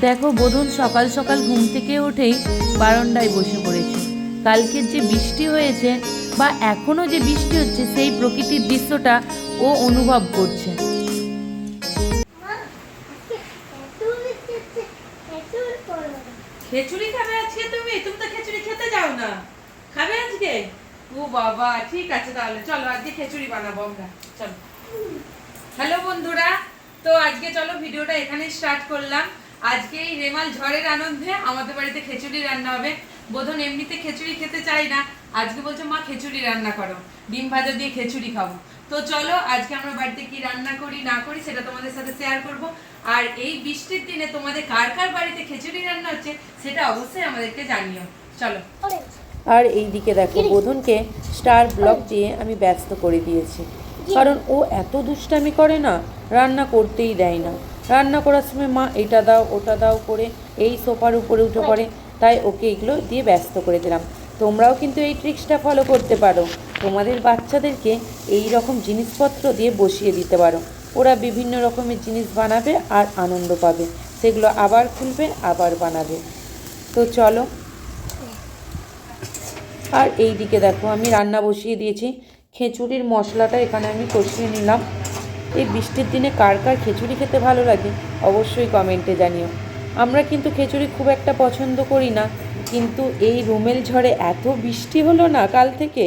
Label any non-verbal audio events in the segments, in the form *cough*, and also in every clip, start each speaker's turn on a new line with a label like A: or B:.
A: দেখো বোধন সকাল সকাল ঘুম থেকে উঠেই বারান্দায় বসে পড়েছে। কালকের যে বৃষ্টি হয়েছে বা এখনও যে বৃষ্টি হচ্ছে, সেই প্রকৃতির দৃশ্যটা ও অনুভব করছে।
B: খিচুড়ি খাবে আজকে তুমি? তুমি তো খিচুড়ি খেতে যাও না। খাবে আজকে? ও বাবা, ঠিক আছে তাহলে। চলো, আজকে খিচুড়ি বানাবো আমরা। চলো। হ্যালো বন্ধুরা, তো আজকে চলো, ভিডিওটা এখানে স্টার্ট করলাম। আজকে এই রেমাল ঝড়ের আনন্দে আমাদের বাড়িতে খিচুড়ি রান্না হবে। বোধন এমনিতে খিচুড়ি খেতে চাই না। আজকে বলছে মা খিচুড়ি রান্না করো। ডিম ভাজা দিয়ে খিচুড়ি খাব। তো চলো আজকে আমরা বাড়িতে কি রান্না করি না করি সেটা তোমাদের সাথে শেয়ার করব। আর এই বৃষ্টির দিনে তোমাদের কার কার বাড়িতে খিচুড়ি রান্না হচ্ছে সেটা অবশ্যই আমাদেরকে জানিও। চলো।
A: আর এই দিকে দেখো বোধনকে স্টার ব্লক দিয়ে আমি ব্যস্ত করে দিয়েছি। কারণ ও এত দুষ্টামি করে না রান্না করতেই দেয় না। রান্না করার সময় মা এটা দাও ওটা দাও করে এই সোফার উপরে উঠে পড়ে তাই ওকে এগুলো দিয়ে ব্যস্ত করে দিলাম। তোমরাও কিন্তু এই ট্রিক্সটা ফলো করতে পারো। তোমাদের বাচ্চাদেরকে এই রকম জিনিসপত্র দিয়ে বসিয়ে দিতে পারো। ওরা বিভিন্ন রকমের জিনিস বানাবে আর আনন্দ পাবে। সেগুলো আবার খুলবে আবার বানাবে। তো চলো। আর এই দিকে দেখো আমি রান্না বসিয়ে দিয়েছি। খিচুড়ির মশলাটা এখানে আমি কষিয়ে নিলাম। এই বৃষ্টির দিনে কার কার খিচুড়ি খেতে ভালো লাগে অবশ্যই কমেন্টে জানিও। আমরা কিন্তু খিচুড়ি খুব একটা পছন্দ করি না, কিন্তু এই রুমেল ঝড়ে এত বৃষ্টি হলো না কাল থেকে,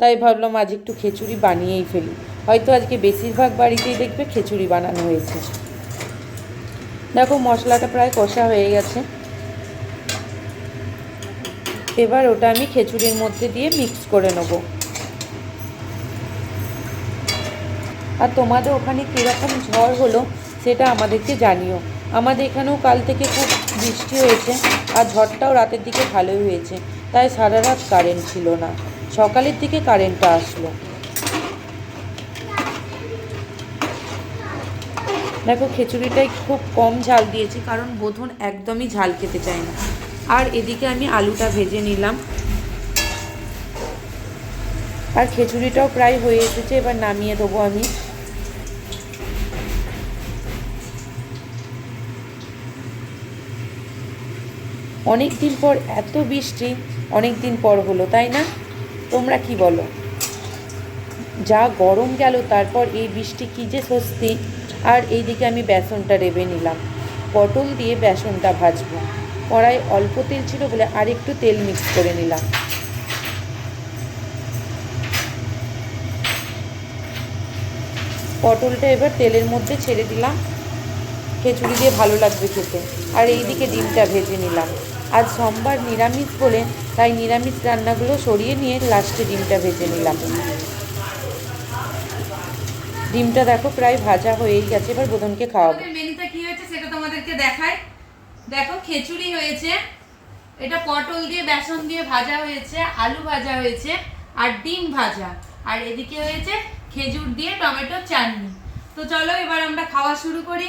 A: তাই ভাবলাম আজ একটু খিচুড়ি বানিয়েই ফেলি। হয়তো আজকে বেশিরভাগ বাড়িতেই দেখবে খিচুড়ি বানানো হয়েছে। দেখো মশলাটা প্রায় কষা হয়ে গেছে। এবার ওটা আমি খিচুড়ির মধ্যে দিয়ে মিক্স করে নেব। আর তোমাদের ওখানে কীরকম ঝড় হলো সেটা আমাদেরকে জানিও। আমাদের এখানেও কাল থেকে খুব বৃষ্টি হয়েছে আর ঝড়টাও রাতের দিকে ভালোই হয়েছে, তাই সারা রাত কারেন্ট ছিল না। সকালের দিকে কারেন্টটা আসলো। দেখো খিচুড়িটাই খুব কম ঝাল দিয়েছি, কারণ বোধন একদমই ঝাল খেতে চায় না। আর এদিকে আমি আলুটা ভেজে নিলাম। আর খিচুড়িটাও প্রায় হয়ে এসেছে, এবার নামিয়ে দেবো আমি। অনেক দিন পর এত বৃষ্টি অনেক দিন পর হলো, তাই না? তোমরা কি বলো? যা গরম গেল, তারপর এই বৃষ্টি কী যে স্বস্তি। আর এইদিকে আমি বেসনটা রেবে নিলাম। পটল দিয়ে বেসনটা ভাজবো। কড়াই অল্প তেল ছিল বলে আর একটু তেল মিক্স করে নিলাম। পটলটা এবার তেলের মধ্যে ছেড়ে দিলাম। খিচুড়ি দিয়ে ভালো লাগবে খেতে। আর এইদিকে ডিমটা ভেজে নিলাম। আজ সোমবার নিরামিষ বলে, তাই নিরামিষ রান্নাগুলো সরিয়ে নিয়ে লাস্টে ডিমটা ভেজে নিলাম। ডিমটা দেখো প্রায় ভাজা হয়েই গেছে, এবার বোধনকে খাওয়াবো।
B: মেনুতে কি হয়েছে সেটা তোমাদেরকে দেখাই। দেখো খিচুড়ি হয়েছে, এটা পটল দিয়ে, বেসন দিয়ে ভাজা হয়েছে, আলু ভাজা হয়েছে, আর ডিম ভাজা। আর এদিকে হয়েছে খেজুর দিয়ে টমেটো চাটনি। তো চলো এবার আমরা খাওয়া শুরু করি।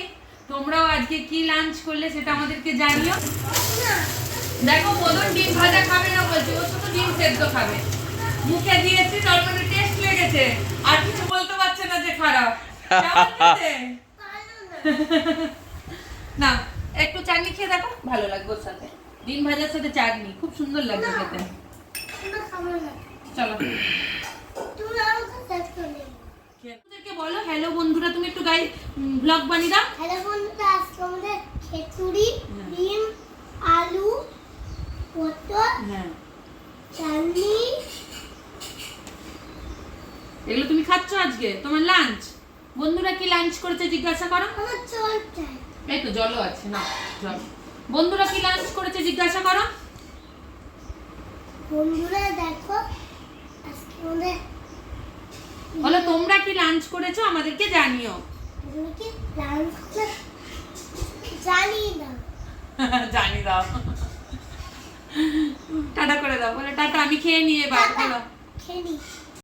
B: তোমরাও আজকে কি লাঞ্চ করলে সেটা আমাদেরকে জানিও। দেখো বদন ডিম ভাজা খাবে না বলছে ও শুধু ডিম সেদ্ধ খাবে। মুখে দিয়েছি তার মানে টেস্ট লেগেছে। আর কিছু বলতে পারছে না যে খারাপ। *laughs* না একটু চাটনি খেয়ে দেখো ভালো লাগবে ওর সাথে। ডিম ভাজার সাথে চাটনি খুব সুন্দর লাগবে খেতে। চলো। বলো? হ্যালো বন্ধুরা তুমি একটু গাই ব্লগ বানিয়ে দাও।
C: হ্যালো বন্ধুরা আজকে আমাদের খিচুড়ি ডিম আলু পটল
B: হ্যাঁ।
C: চাটনি।
B: এগুলো তুমি খাচ্ছ আজকে? তোমার লাঞ্চ বন্ধুরা কি লাঞ্চ করেছে জিজ্ঞাসা করো।
C: আমার চল চাই।
B: এই তো জলও আছে না জল। বন্ধুরা কি লাঞ্চ করেছে জিজ্ঞাসা করো।
C: বন্ধুরা দেখো আজকে আমাদের
B: বলো তোমরা কি লাঞ্চ করেছ? আমাদেরকে জানিও।
C: জানি না
B: জানি দাও। টাটা করে দাও। বলে টাটা আমি খেয়ে নিয়ে এবার। খেয়ে
C: খেলি